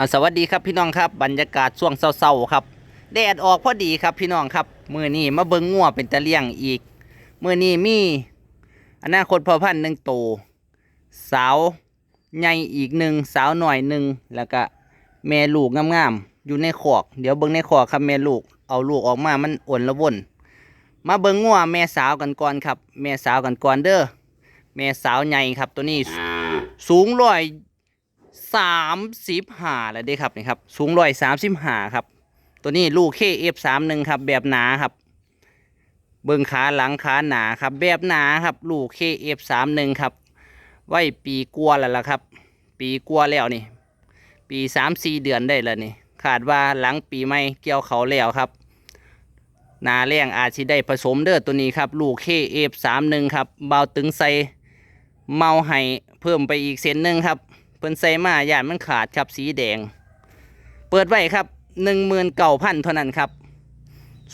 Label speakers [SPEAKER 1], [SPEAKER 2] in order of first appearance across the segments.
[SPEAKER 1] อ่าสวัสดีครับพี่น้องครับบรรยากาศช่วงเศร้าๆครับแดดออกพอดีครับพี่น้องครับมือนี้มาเบิ่งงัวเป็นตะเลี่ยงอีกมือนี้มีอนาคตพอพันธุ์หนึ่งโตวสาวใหญ่อีกหนึ่งสาวหน่อยหนึ่งแล้วก็แม่ลูกงามๆอยู่ในขอก เดี๋ยวเบิ่งในขอกครับแม่ลูกเอาลูกออกมามันอ่อนละวนมาเบิ่งงัวแม่สาวกันก่อนครับ แม่สาวกันก่อนเด้อแม่สาวใหญ่ครับตัวนี้สูงร้อย สามสิบห้าแล้วเด้ครับนี่ครับสูงร้อยสามสิบห้าครับ ตัวนี้ลูกเคเอฟสามหนึ่งครับแบบหนาครับ เบิ้งขาหลังขาหนาครับ แบบหนาครับ ลูกเคเอฟสามหนึ่งครับ ไว้ปีกลัวแล้วล่ะครับ ปีกลัวแล้วนี่ ปีสามสี่เดือนได้แล้วนี่ขาดว่าหลังปีใหม่เกี่ยวเขาแล้วครับหนาแรงอาจสิได้ผสมเด้อตัวนี้ครับ ลูกเคเอฟสามหนึ่งครับเบาตึงใสเมาให้เพิ่มไปอีกเส้นหนึ่งครับ เพิ่นใส่มาย่านมันขาดครับสีแดง เปิดไว้ครับหนึ่งหมื่นเก่าพันเท่านั้นครับ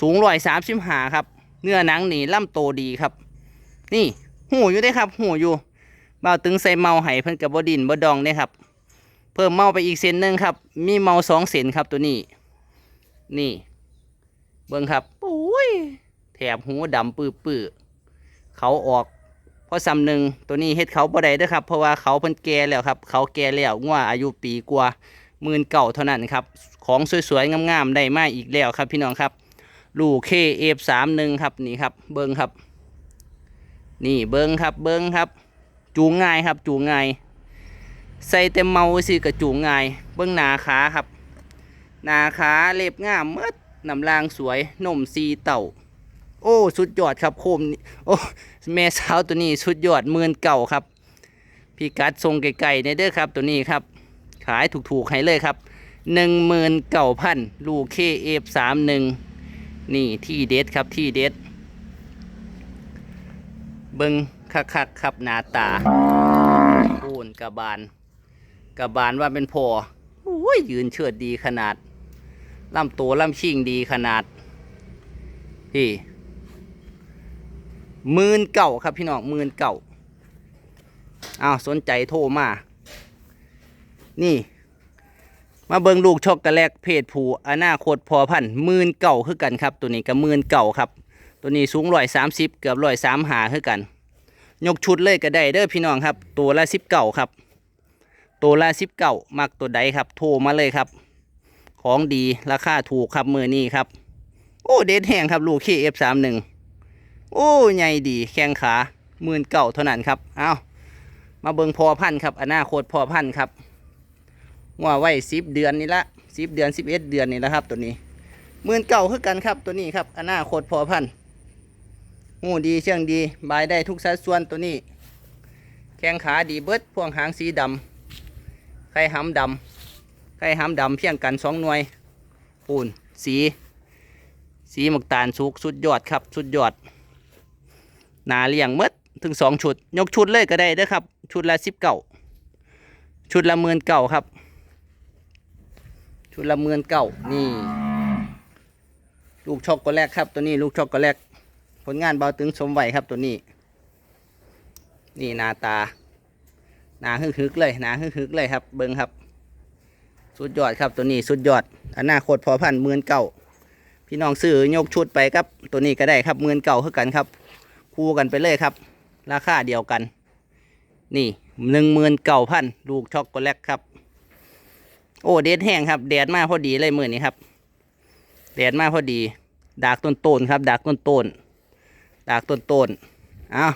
[SPEAKER 1] สูงร้อยสามสิบหาครับ เนื้อหนังหนีล่ำโตดีครับ นี่หูอยู่ได้ครับ หูอยู่เบาตึงใส่เมาไห้เพิ่นกับบดินบดองเนี่ยครับ เพิ่มเมาไปอีกเส้นหนึ่งครับ มีเมาสองเส้นครับตัวนี้ นี่ เบิ่งครับโอ้ยแถบหูดำปื้อๆเขาออก เพราะซ้ำหนึ่งตัวนี้เฮ็ดเขาบ่ได้เด้อครับ เพราะว่าเขาเพิ่นแก่แล้วครับ เขาแก่แล้วงัวอายุปีกว่าหมื่นเก่าเท่านั้นครับ ของสวยๆงามๆได้มาอีกแล้วครับ พี่น้องครับ ลูกเคเอฟสามหนึ่งครับนี่ครับ เบิ้งครับ นี่เบิ้งครับ เบิ้งครับ จูงง่ายครับ จูงง่ายใส่เต็มเมาสิกระจูงง่าย เบิ้งหนาขาครับหนาขาเล็บงามเมื่น้ำลางสวยนมซีเต่า โอ้ สุดยอดครับโคมนี่โอ้ แม่สาวตัวนี้สุดยอดหมื่นเก่าครับ พี่กัดทรงไก่ๆในเด้อครับตัวนี้ครับ ขายถูกๆให้เลยครับหนึ่งหมื่นเก่าพันลูกเคเอฟสามหนึ่งนี่ที่เด็ดครับที่เด็ดเบิงคักๆครับหนาตาปูนกระบาลกระบาลว่าเป็นพอโอ้ยยืนเชิดดีขนาดลำตัวลำชิงดีขนาดพี่ หมื่นเก่าครับพี่น้องหมื่นเก่าอ้าวสนใจโทรมา นี่ มาเบิงลูกช็อกโกแลตเพศผู้อนาคตพอพันหมื่นเก่าคือกันครับ ตัวนี้ก็หมื่นเก่าครับ ตัวนี้สูงร้อยสามสิบเกือบร้อยสามหาคือกัน ยกชุดเลยก็ได้เด้อพี่น้องครับ ตัวละสิบเก่าครับ ตัวละสิบเก่ามักตัวใดครับ โทรมาเลยครับ ของดีราคาถูกครับมือนี้ครับ โอ้เด็ดแห้งครับลูกเคเอฟสามหนึ่ง โอ้ใหญ่ดีแข้งขาหมื่นเก่าเท่านั้นครับ เอามาเบิงพอพันธุ์ครับอนาคตพอพันธุ์ครับว่าไว้สิบเดือนนี่ละสิบเดือนสิบเอ็ดเดือนนี่ละครับตัวนี้หมื่นเก่าคือกันครับตัวนี้ครับอนาคตพอพันธุ์หูดีเชื่องดีบายได้ทุกสัดส่วนตัวนี้ แข้งขาดีเบิดพวงหางสีดำไข่หำดำไข่หำดำเพียงกันสองหน่วยปูนสี สีหมกตาลสุกสุดยอดครับ สุดยอด หนาเลี้ยงมดถึงสองชุด ยกชุดเลยก็ได้เด้อครับ ชุดละสิบเก่าชุดละหมื่นเก่าครับ ชุดละหมื่นเก่านี่ ลูกช็อกโกแลตครับ ตัวนี้ลูกช็อกโกแลตผลงานเบาตึงสมไหวครับตัวนี้ นี่หนาตาหนาฮึกๆเลยหนาฮึกๆเลยครับ เบิ้งครับ สุดยอดครับตัวนี้สุดยอดอนาคตพอพันหมื่นเก่าพี่น้องซื้อยกชุดไปครับ ตัวนี้ก็ได้ครับหมื่นเก่าคือกันครับ คู่กันไปเลยครับ ราคาเดียวกัน นี่หนึ่งหมื่นเก่าพันลูกช็อกโกแลตครับ โอ้เดดแห้งครับ แดดมาพอดีเลยมือนี้ครับ แดดมาพอดี ดากต้นต้นครับ ดากต้นต้นดากต้นต้นอ้าว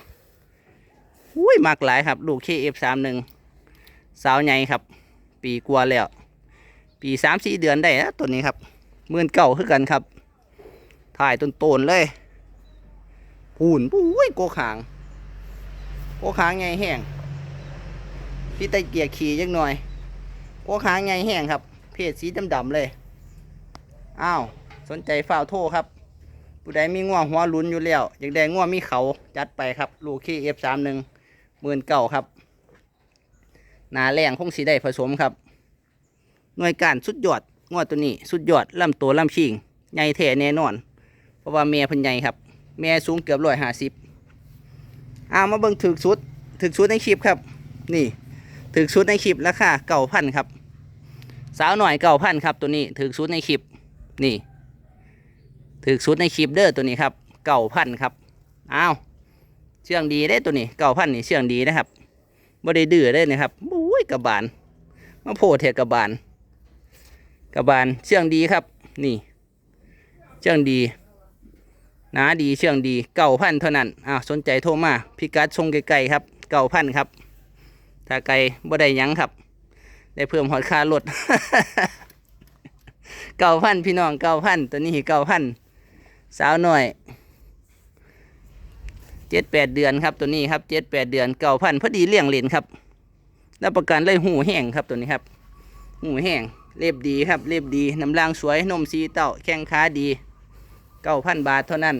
[SPEAKER 1] อุ้ยมากหลายครับ ลูกเคเอฟสามหนึ่งสาวใหญ่ครับ ปีกว่าแล้ว ปีสามสี่เดือนได้นะตัวนี้ครับหมื่นเก่าคือกันครับ ถ่ายต้นโตนเลย พูนปุ้ยโกขาง โกขางไงแห้งพี่ไตเกียร์ขี่ยักหน่อย โกขางไงแห้งครับ เพศสีดำๆเลย อ้าว สนใจฝ้าโทรครับ ผู้ใดมีง่วงหัวลุนอยู่แล้วอยากได้ง่วงมีเขาจัดไปครับ ลูกขี้เอฟสามหนึ่งหมื่นเก่าครับ หนาแรงคงสีได้ผสมครับ หน่วยการสุดยอดงวดตัวนี้ สุดยอดลำตัวลำชิงใหญ่แท้แน่นอน เพราะว่าแม่เพิ่นใหญ่ครับ แม่สูงเกือบร้อยห้าสิบอามาเบิ่งถึกสุดถึกสุดในคลิปครับ นี่ถึกสุดในคลิปราคาเก่าพันครับ สาวหน่อยเก่าพันครับตัวนี้ถือสุดในคลิปนี่ถือสุดในคลิปเด้อตัวนี้ครับเก่าพันครับอ้าวเชื่องดีได้ตัวนี้เก่าพันนี่เชื่องดีนะครับบ่ได้ดื้อได้นะครับบุ้ยกระบาลมาโพเทกระบาลกระบาลเชื่องดีครับ นี่ เชื่องดี หนาดีเชื่องดีเก่าพันเท่านั้นอ้าวสนใจโทรมาพิกัดทรงไกลๆครับเก่าพันครับ ถ้าไกลบ่ได้ยังครับ ได้เพิ่มหอดค่ารถเก่าพันพี่น้องเก่าพันตัวนี้เก่าพันสาวหน่อยเจ็ดแปดเดือนครับตัวนี้ครับเจ็ดแปดเดือนเก่าพันพอดีเลี้ยงเหรียญครับรับประกันเลยหูแห้งครับตัวนี้ครับหูแห้งเรียบดีครับเรียบดีน้ำลางสวยนมสีเต้าแข้งขาดี ก้าพันบาทเท่านั้น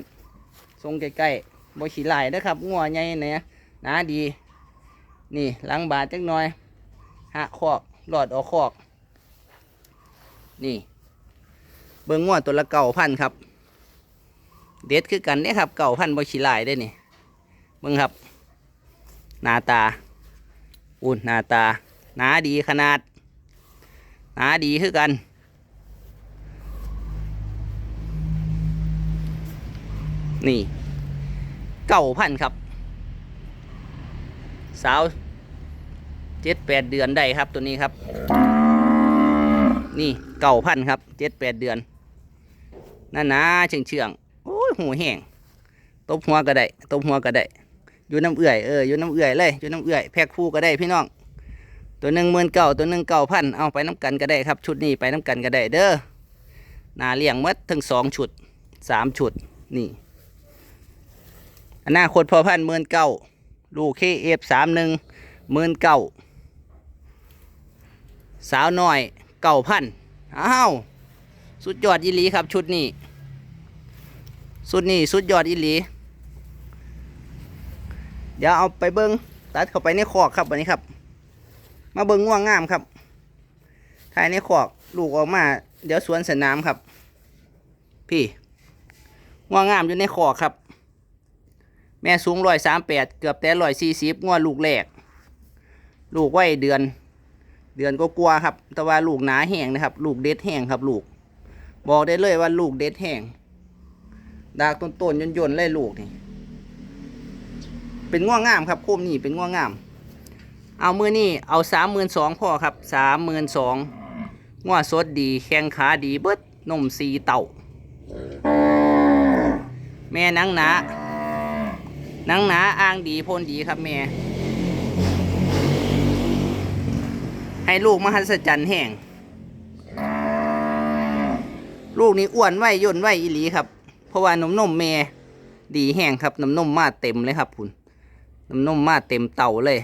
[SPEAKER 1] ทรงใกล้ๆบ่ขี้ลายนะครับงัวใหญ่เนี่ยหนาดี นี่หลังบาทจักหน่อยหะคอกหลอดออกคอก นี่ เบิ้งงัวตัวละเก่าพันครับ เด็ดคือกันเนี่ยครับเก่าพันบ่ขี้ลายได้นี่เบิ้งครับ หน้าตาอุ่นหน้าตาหนาดีขนาดหนาดีคือกัน นี่เก่าพันครับ สาวเจ็ดแปดเดือนได้ครับตัวนี้ครับ นี่เก่าพันครับเจ็ดแปดเดือนนั่นนะเชื่องเชื่องโอ้ยหูแห้งตบหัวก็ได้ตบหัวก็ได้อยู่น้ำเอื่อยเอออยู่น้ำเอื่อยเลยอยู่น้ำเอื่อยแพ็คคู่ก็ได้พี่น้องตัวหนึ่งหมื่นเก่าตัวหนึ่งเก่าพันเอาไปน้ำกันก็ได้ครับ ชุดนี้ไปน้ำกันก็ได้เด้อนาเลี้ยงมัดทั้งสองชุดสามชุดนี่ อนาคตพอพันหมื่นเก้าลูกเคเอฟสามหนึ่งหมื่นเก้าสาวน้อยเก่าพันอ้าวสุดยอดอีหลีครับชุดนี้ สุดนี้สุดยอดอีหลี เดี๋ยวเอาไปเบิ้งตัดเข้าไปในคอกครับวันนี้ครับ มาเบิ้งง่วงงามครับถ่ายในคอกลูกออกมา เดี๋ยวสวนสนามครับ พี่ง่วงงามอยู่ในคอกครับ แม่สูงร้อยสามแปดเกือบแต่ร้อยสี่สิบง่วงลูกแรก ลูกไว้เดือน เดือนก็กลัวครับ แต่ว่าลูกหนาแห้งนะครับ ลูกเด็ดแห้งครับ ลูก บอกได้เลยว่าลูกเด็ดแห้งดากต้นๆย่นๆเลยลูกนี่เป็นง่วงงามครับโคมนี่เป็นง่วงงาม เอามือนี่เอาสามหมื่นสองพ่อครับสามหมื่นสองง่วสดดีแข้งขาดีเบิดนมสีเต่า แม่นังหนา นังหนาอ้างดีโพนดีครับแม่ ให้ลูกมหัศจรรย์แห่ง ลูกนี้อ้วนไว้ย่นไว้อีหลีครับ เพราะว่านมนมแม่ดีแห้งครับน้ำนมมาเต็มเลยครับคุณน้ำนมมาเต็มเต่าเลย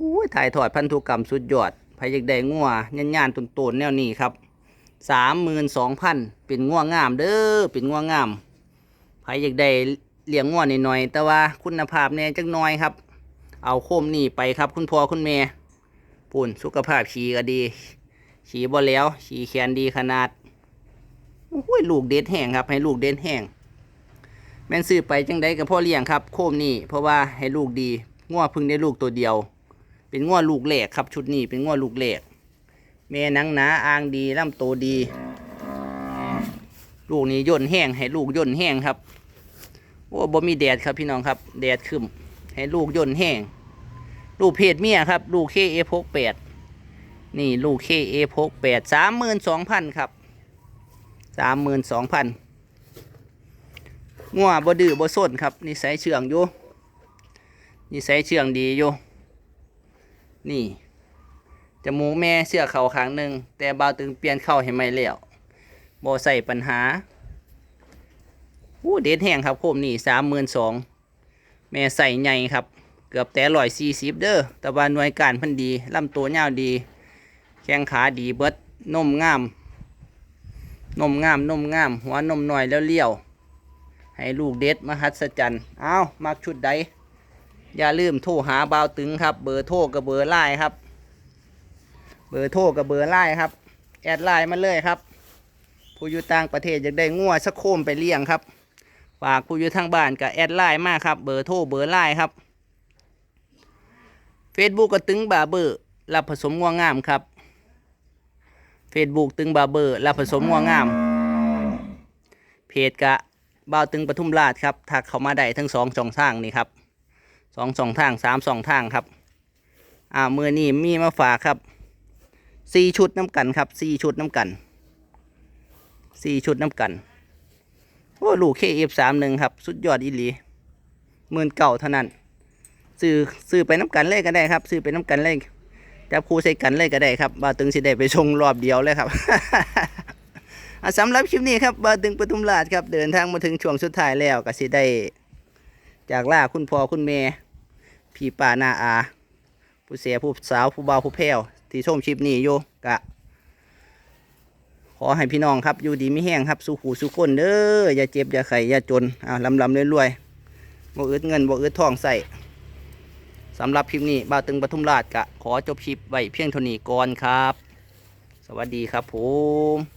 [SPEAKER 1] อุ้ยถ่ายทอดพันธุกรรมสุดยอดพายักได้งัวยันยานตุนตนๆแนวนี้ครับสามหมื่นสองพันเป็นงัวงามเด้อเป็นงัวงามพายักได้ เลี้ยงงัวนิดหน่อยๆแต่ว่าคุณภาพเนี่ยจักน้อยครับ เอาโคมนี่ไปครับ คุณพ่อคุณแม่ปุ่นสุขภาพฉีก็ดีฉีบ่แล้วฉีแขนดีขนาดโอ้ยลูกเด็ดแห้งครับ ให้ลูกเด็ดแห้งแม่นซื้อไปจังได้กับพ่อเลี้ยงครับ โคมนี่เพราะว่าให้ลูกดีง้อพึ่งได้ลูกตัวเดียว เป็นง้อลูกแหลกครับชุดนี้เป็นง้อลูกแหลกแม่หนังหนาอ่างดีลำโตดี ลูกนี้ย่นแห้งให้ลูกย่นแห้งครับ โอ้บ่มีแดดครับพี่น้องครับ แดดขึ้นให้ลูกย่นแห้ง ลูกเพศเมียครับ ลูกเคเอพกแปดนี่ลูกเคเอพกแปดสามหมื่นสองพันครับสามหมื่นสองพันงัวบ่ดื้อบ่ส้นครับนิสัยเชื่องอยู่นิสัยเชื่องดีอยู่นี่จมูกแม่เสื้อเข่าข้างหนึ่งแต่บ่าวตึงเปลี่ยนเข้าให้ไม่แล้วบ่ใส่ปัญหา อู้เด็ดแห้งครับโคมนี่สามหมื่นสองแม่ใส่ใหญ่ครับ เกือบแต่ร้อยสี่สิบเด้อแต่ว่าหน่วยการพันดีลำตัวยาวดี แข้งขาดีเบิดนมงาม นมงามนมงาม หัวนมหน่อยแล้วเลี้ยว ให้ลูกเด็ดมหัศจรรย์เอามักชุดใดอย่าลืมโทรหาบ่าวตึงครับ เบอร์โทรกับเบอร์ไลน์ครับ เบอร์โทรกับเบอร์ไลน์ครับ แอดไลน์มาเลยครับ ผู้อยู่ต่างประเทศอยากได้งัวสักโคมไปเลี้ยงครับ ฝากผู้อยู่ทางบ้านกับแอดไลน์มาครับ เบอร์โทรเบอร์ไลน์ครับเฟซบุ๊กก็ตึงบาเบอร์รับผสมงัวงามครับ Facebook ตึงบาเบอร์และผสมงัวงาม เพจกะบ่าวตึงปทุมราชครับทักเข้ามาได้ทั้งสองช่องทางนี่ครับสองช่องทางสามช่องทางครับอ่ามือนี้มีมาฝากครับสี่ชุดน้ำกันครับสี่ชุดน้ำกันสี่ชุดน้ำกัน อ้ลูกเคเอฟสามหนึ่งครับ สุดยอดอีหลีหมื่นเก่าเท่านั้นซื้อซื้อไปน้ำกันเลยก็ได้ครับ ซื้อไปน้ำกันเลยจับคู่ใส่กันเลยก็ได้ครับบ่าตึงสิได้ไปชงรอบเดียวเลยครับสำหรับคลิปนี้ครับบ่าตึงปทุมราชครับเดินทางมาถึงช่วงสุดท้ายแล้วก็สิได้ จากล่าคุณพ่อคุณแม่พี่ป้านาอา ผู้เสียผู้สาวผู้บ่าวผู้แพ้วที่ชมคลิปนี้อยู่กะ ขอให้พี่น้องครับอยู่ดีไม่แห้งครับสู้หูสู้คนเด้ออย่าเจ็บอย่าไข่อย่าจนอ่าลำลำรวยๆบ่อึดเงินบ่อึดทองใส่สำหรับคลิปนี้บ่าวตึงปทุมราชกะขอจบคลิปไว้เพียงเท่านี้ก่อนครับ สวัสดีครับผม